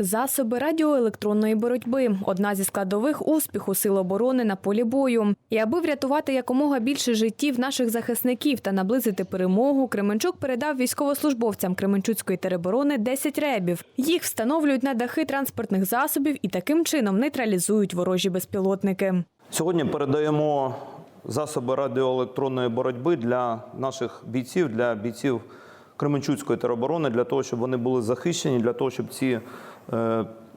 Засоби радіоелектронної боротьби одна зі складових успіху сил оборони на полі бою. І аби врятувати якомога більше життів наших захисників та наблизити перемогу, Кременчук передав військовослужбовцям Кременчуцької тероборони 10 ребів. Їх встановлюють на дахи транспортних засобів і таким чином нейтралізують ворожі безпілотники. Сьогодні передаємо засоби радіоелектронної боротьби для наших бійців, для бійців Кременчуцької тероборони, для того, щоб вони були захищені, для того, щоб ці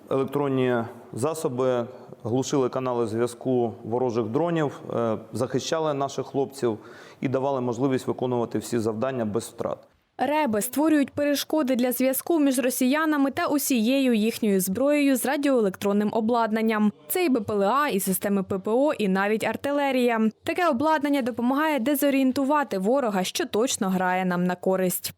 електронні засоби глушили канали зв'язку ворожих дронів, е, захищали наших хлопців і давали можливість виконувати всі завдання без втрат. Реби створюють перешкоди для зв'язку між росіянами та усією їхньою зброєю з радіоелектронним обладнанням. Це і БПЛА, і системи ППО, і навіть артилерія. Таке обладнання допомагає дезорієнтувати ворога, що точно грає нам на користь.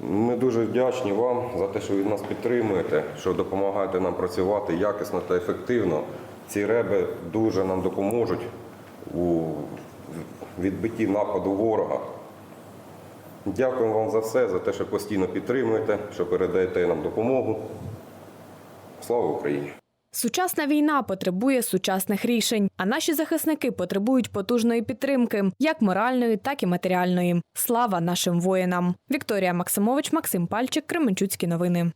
Ми дуже вдячні вам за те, що ви нас підтримуєте, що допомагаєте нам працювати якісно та ефективно. Ці реби дуже нам допоможуть у відбитті нападу ворога. Дякуємо вам за все, за те, що постійно підтримуєте, що передаєте нам допомогу. Слава Україні! Сучасна війна потребує сучасних рішень, а наші захисники потребують потужної підтримки, як моральної, так і матеріальної. Слава нашим воїнам! Вікторія Максимович, Максим Пальчик, Кременчуцькі новини.